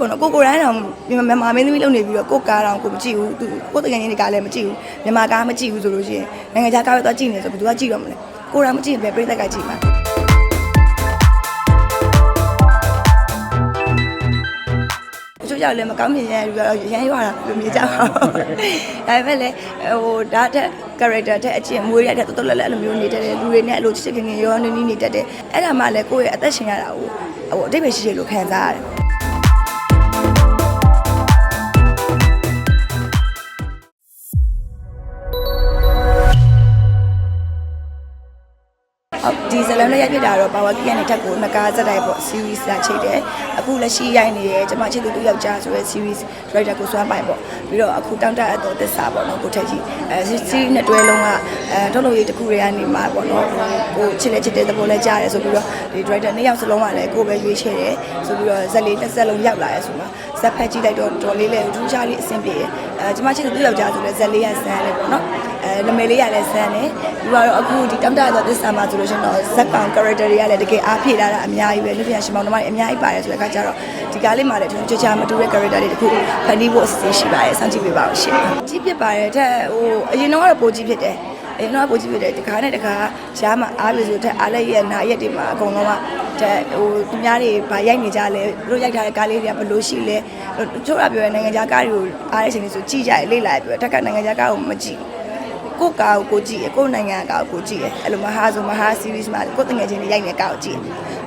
ကိုကိုတိုင်းတော့မြန်မာမင်းသမီးလုပ်နေပြီးတော့ကိုကားတော့ကိုမကြည့်ဘူးသူကိုတကယ်ချင်းတွေကလည်းမကြည့်ဘူးမြန်မာကားမကြည့်ဘူးဆိုလို့ရှိရင်နိုင်ငံခြားကားပဲတော့ကြည့်နေဆိုဘယ်သူကကြည့်တော့မလဲကိုရာမကြည့်ရင်ပဲပြည်သက်ကကြည့်မှာချို့ကြောက်လည်းမကောင်းမြင်ရပြီးတော့ရမ်းရွာတာလို့မြင်ကြပါဘူးဒါပေမဲ့လည်းဟိုဒါတက် character တက်အကျင့်မွေးရတဲ့တော်တော်လည်းလည်းအဲ့လိုမျိုးနေတတ်တယ်လူတွေနဲ့အဲ့လိုချစ်ချစ်ခင်ခင်ရောနေနေနေတတ်တယ်အဲ့ဒါမှလည်းကိုယ့်ရဲ့အသက်ရှင်ရတာကိုဟိုအတိတ်ပဲရှိရှိလို့ခံစားရတယ် ဒီဇလန်နဲ့ရိုက်ပြတာတော့ Power Key ကနေတက်ကိုနှစ်ကားစက်တိုင်းပေါ့ series လာချိတ်တယ်အခုလက်ရှိရိုက်နေရဲ့ကျွန်မချစ်သူတူယောက်ျားဆိုရဲ series writer ကိုစွမ်းပိုင်ပေါ့ပြီးတော့အခုတောင်းတအပ်တော်သစ္စာပေါ့နော်ကိုထက်ကြီးအဲ series နှစ်တွဲလုံးကအဲထုတ်လို့ရတခုတွေကနေမှာပေါ့နော်ကိုချစ်လဲချစ်တဲ့သဘောလဲကြားတယ်ဆိုပြီးတော့ဒီ writer နှစ်ယောက်စလုံးကလည်းကိုပဲရွေးချယ်တယ်ဆိုပြီးတော့ဇက်လေးတစ်ဆက်လုံးရောက်လာရဲဆိုတော့ဇက်ဖက်ကြည့်လိုက်တော့တော်လေးလဲထူးခြားလေးအဆင်ပြေတယ်အဲကျွန်မချစ်သူတူယောက်ျားဆိုလဲဇက်လေးရဆန်းတယ်ပေါ့နော် အဲနမည်လေးရလဲဆန်းတယ်ပြီးတော့အခုဒီတောင်းတအပ်တော်သစ္စာမှာဆိုလို့ရှိရင်တော့ဇက်ကောင် character တွေကလည်းတကယ်အားဖြည့်လာတာအများကြီးပဲလူပြန်ရှင်မောင်နှမတွေအများကြီးပါတယ်ဆိုတဲ့အခါကျတော့ဒီကားလေးမှာလည်းကျွန်တော်ကြကြမတူတဲ့ character တွေတခုဖန်တီးဖို့အစီအစဉ်ရှိပါတယ်စောင့်ကြည့်ပေးပါဦးရှင်ကြီးဖြစ်ပါတယ်တဲ့ဟိုအရင်တော့ကတော့ပိုကြီးဖြစ်တယ်အရင်တော့ပိုကြီးဖြစ်တယ်ဒီကားနဲ့ဒီကားရှားမှာအားပြီဆိုတဲ့အားလက်ရဲ့နာရက်တွေမှာအကုန်လုံးကတဲ့ဟိုသူများတွေဗာရိုက်နေကြလဲသူတို့ရိုက်ထားတဲ့ကားလေးတွေကဘယ်လိုရှိလဲတချို့ကပြောရနိုင်ငံခြားကားတွေကိုအားတဲ့အချိန်လေးဆိုကြည့်ကြရလေ့လာပြောတက်ကနိုင်ငံခြားကားကိုမကြည့်ဘူး ကိုကာကိုကိုကြည့်ရကိုနိုင်ငံကာကိုကိုကြည့်ရအဲ့လိုမဟာဆိုမဟာ series မှာကိုတငယ်ချင်းတွေရိုက်နေကာကိုကြည့်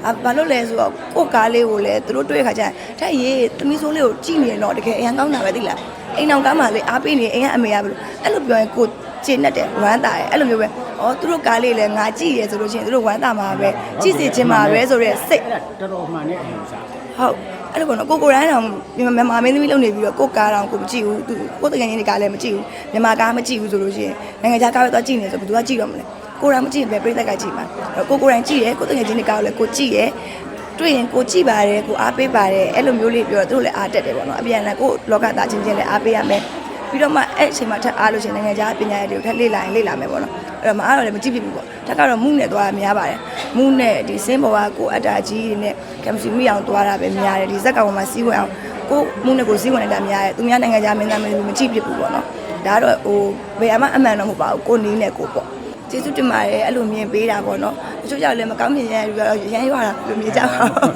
အဘာလို့လဲဆိုတော့ကိုကားလေးကိုလည်းသူတို့တွေ့ခါကျရင်တဲ့ရေးသမီးဆိုးလေးကိုကြည့်နေရင်တော့တကယ်အရင်ကောင်းတာပဲသိလားအိမ်အောင်ကားမှလေအားပေးနေအိမ်ကအမေကဘလို့အဲ့လိုပြောရင်ကိုကျင်းနဲ့တယ်ဝမ်းတာရယ်အဲ့လိုမျိုးပဲဩသူတို့ကားလေးလည်းငါကြည့်ရဆိုလို့ချင်းသူတို့ဝမ်းတာမှာပဲကြည့်စီခြင်းမှာပဲဆိုတော့စိတ်အဲ့ဒါတော်တော်မှန်တဲ့အယူဆဟုတ် အဲ့လိုပေါ့နော်ကိုကိုတိုင်းတော့မြန်မာမင်းသမီးလုပ်နေပြီးတော့ကိုကားတော့ကိုမကြည့်ဘူးသူကိုတကယ်ချင်းတွေကလည်းမကြည့်ဘူးမြန်မာကားမကြည့်ဘူးဆိုလို့ရှိရင်နိုင်ငံခြားကားပဲတော့ကြည့်နေဆိုဘယ်သူကကြည့်တော့မလဲကိုရာမကြည့်ရင်ပဲပြည်သက်ကကြည့်မှာအဲ့ကိုကိုတိုင်းကြည့်ရဲကိုတကယ်ချင်းတွေကလည်းကိုကြည့်ရဲတွေ့ရင်ကိုကြည့်ပါတယ်ကိုအားပေးပါတယ်အဲ့လိုမျိုးလေးပြောတော့သူတို့လည်းအားတက်တယ်ပေါ့နော်အပြန်လည်းကိုလောကသားချင်းချင်းလည်းအားပေးရမယ်ပြီးတော့မှအဲ့အချိန်မှာထပ်အားလို့ရှိရင်နိုင်ငံခြားပညာရေးတွေကိုထပ်လေ့လာရင်လေ့လာမယ်ပေါ့နော်အဲ့တော့မအားတော့လည်းမကြည့်ဖြစ်ဘူးပေါ့ထပ်ကတော့မူးနဲ့သွားတာများပါတယ် မူးနဲ့ဒီစင်းပေါ်ကကိုအတ္တာကြီးတွေနဲ့ကမ်စီမိအောင်သွားတာပဲများတယ်ဒီဇက်ကောင်မှာစီးဝင်အောင်ကိုမူးနဲ့ကိုစီးဝင်နေတာများတယ်သူများနိုင်ငံခြားမင်းသားမင်းသမီးမကြည့်ဖြစ်ဘူးပေါ့နော်ဒါကတော့ဟိုဘယ်အမှအမှန်တော့မဟုတ်ပါဘူးကိုနီးနဲ့ကိုပေါ့ကျေးဇူးတင်ပါတယ်အဲ့လိုမြင်ပေးတာပေါ့နော်တချို့ကြောက်လည်းမကောင်းမြင်ရပြီးတော့ရမ်းရွာတာလို့မြင်ကြပါဘူး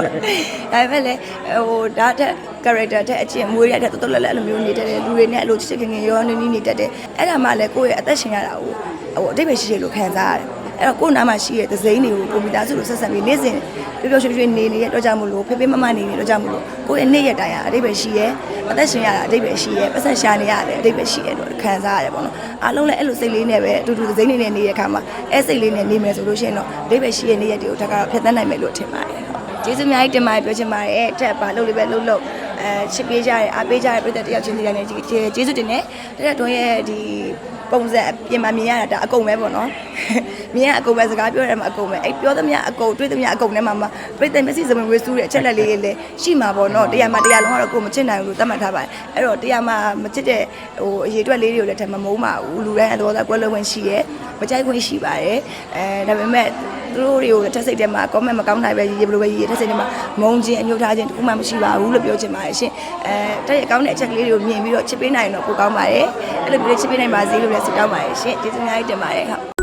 ဒါပေမဲ့လည်းဟိုဒါတက် character တက်အကျင့်မွေးရတဲ့တော်တော်လည်းလည်းအဲ့လိုမျိုးနေတတ်တယ်လူတွေနဲ့အဲ့လိုချစ်ချစ်ခင်ခင်ရောနေနေနေတတ်တယ်အဲ့ဒါမှလည်းကိုယ့်ရဲ့အသက်ရှင်ရတာကိုဟိုအတိတ်ပဲရှိရလို့ခံစားရတယ် အဲ့တော့ကိုယ်နားမှာရှိတဲ့သစိမ်းတွေကိုကွန်ပျူတာစုလို့ဆက်ဆက်ပြီးနေ့စဉ်ပျော်ပျော်ရွှင်ရွှင်နေနေတဲ့တော့ကြောင့်မလို့ဖေဖေမမနေနေတော့ကြောင့်မလို့ကိုယ့်ရဲ့နေ့ရက်တိုင်းကအတိတ်ပဲရှိရဲအသက်ရှင်ရတာအတိတ်ပဲရှိရဲပတ်သက်ရှာနေရတယ်အတိတ်ပဲရှိရဲလို့ခံစားရတယ်ပေါ့နော်အားလုံးလည်းအဲ့လိုစိတ်လေးနဲ့ပဲအတူတူသစိမ်းနေနဲ့နေတဲ့အခါမှာအဲ့စိတ်လေးနဲ့နေမယ်ဆိုလို့ရှိရင်တော့အတိတ်ပဲရှိရဲနေ့ရက်တွေကိုဒါကတော့ဖျက်ဆီးနိုင်မယ်လို့ထင်ပါတယ်ဟုတ်ကျေးဇူးအများကြီးတင်ပါတယ်ပြောချင်ပါတယ်တက်ပါလို့လေးပဲလှုပ်လှုပ်အဲချစ်ပေးကြရဲအားပေးကြရဲပြည်သက်တယောက်ချင်းစီတိုင်းလည်းကျေးဇူးတင်တယ်တက်တွန်းရဲ့ဒီပုံစံအပြင်မှာမြင်ရတာဒါအကုန်ပဲပေါ့နော် မြင်ရအကုန်ပဲစကားပြောရမှာအကုန်ပဲအဲ့ပြောသမျှအကုန်တွေးသမျှအကုန်ထဲမှာမှာပြည်သက်မျက်စိစမဝေးစူးတဲ့အချက်လက်လေးတွေလည်းရှိမှာပေါ့နော်တရားမှာတရားလုံးကတော့ကိုယ်မချစ်နိုင်ဘူးလို့သတ်မှတ်ထားပါတယ်အဲ့တော့တရားမှာမချစ်တဲ့ဟိုအရေးအတွက်လေးတွေကိုလည်းထပ်မမုန်းပါဘူးလူတိုင်းအတော်သားကွဲလွဲခွင့်ရှိရဲမကြိုက်ခွင့်ရှိပါတယ်အဲဒါပေမဲ့သူတို့တွေကိုလည်းထက်စိတ်ထဲမှာ comment မကောင်းတာပဲရေးရေးဘယ်လိုပဲရေးရေးထက်စိတ်ထဲမှာမုန်းခြင်းအညှို့ထားခြင်းတခုမှမရှိပါဘူးလို့ပြောချင်ပါတယ်ရှင်အဲတက်ရကောင်းတဲ့အချက်ကလေးတွေကိုမြင်ပြီးတော့ချစ်ပေးနိုင်ရင်တော့ပိုကောင်းပါတယ်အဲ့လိုမျိုးချစ်ပေးနိုင်ပါစေလို့လည်းဆုတောင်းပါတယ်ရှင်ကျေးဇူးအများကြီးတင်ပါတယ်ဟုတ်